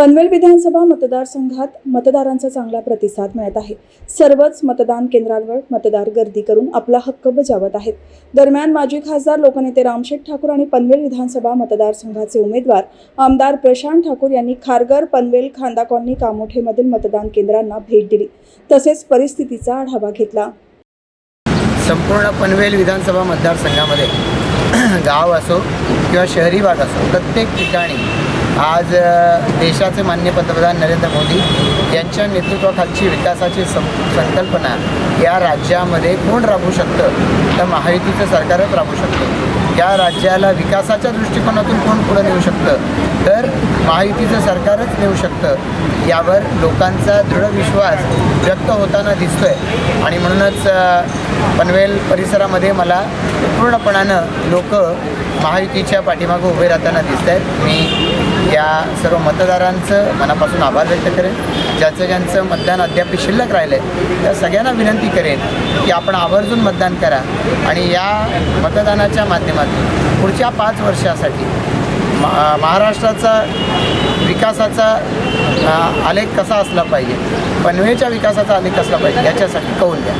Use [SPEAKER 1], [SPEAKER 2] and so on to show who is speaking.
[SPEAKER 1] पनवेल विधानसभा मतदारसंघात मतदारांचा चांगला प्रतिसाद मिळत आहे. सर्वच मतदान केंद्रांवर मतदार गर्दी करून आपला हक्क बजावत आहेत. दरम्यान माजी खासदार लोकनेते रामशेठ ठाकूर आणि पनवेल विधानसभा मतदारसंघाचे उमेदवार आमदार प्रशांत ठाकूर यांनी खारघर पनवेल खांदा कॉलनी कामोठेमधील मतदान केंद्रांना भेट दिली. तसेच परिस्थितीचा आढावा घेतला.
[SPEAKER 2] संपूर्ण पनवेल विधानसभा मतदारसंघामध्ये गाव असो किंवा शहरी भाग असो प्रत्येक ठिकाणी आज देशाचे मान्य पंतप्रधान नरेंद्र मोदी यांच्या नेतृत्वाखालची विकासाची सं संकल्पना या राज्यामध्ये कोण राबवू शकतं? तर महायुतीचं सरकारच राबवू शकतं. या राज्याला विकासाच्या दृष्टिकोनातून कोण पुढं नेऊ शकतं? तर महायुतीचं सरकारच नेऊ शकतं. यावर लोकांचा दृढ विश्वास व्यक्त होताना दिसतोय. आणि म्हणूनच पनवेल परिसरामध्ये मला पूर्णपणानं लोक महायुतीच्या पाठीमागं उभे राहताना दिसत आहेत मी या सर्व मतदारांचं मनापासून आभार व्यक्त करेन. ज्याचं ज्यांचं मतदान अद्याप शिल्लक राहिलं आहे त्या सगळ्यांना विनंती करेन की आपण आवर्जून मतदान करा आणि या मतदानाच्या माध्यमातून पुढच्या पाच वर्षासाठी मा महाराष्ट्राचा विकासाचा आलेख कसा असला पाहिजे पनवेच्या विकासाचा आलेख असला पाहिजे याच्यासाठी कौल द्या.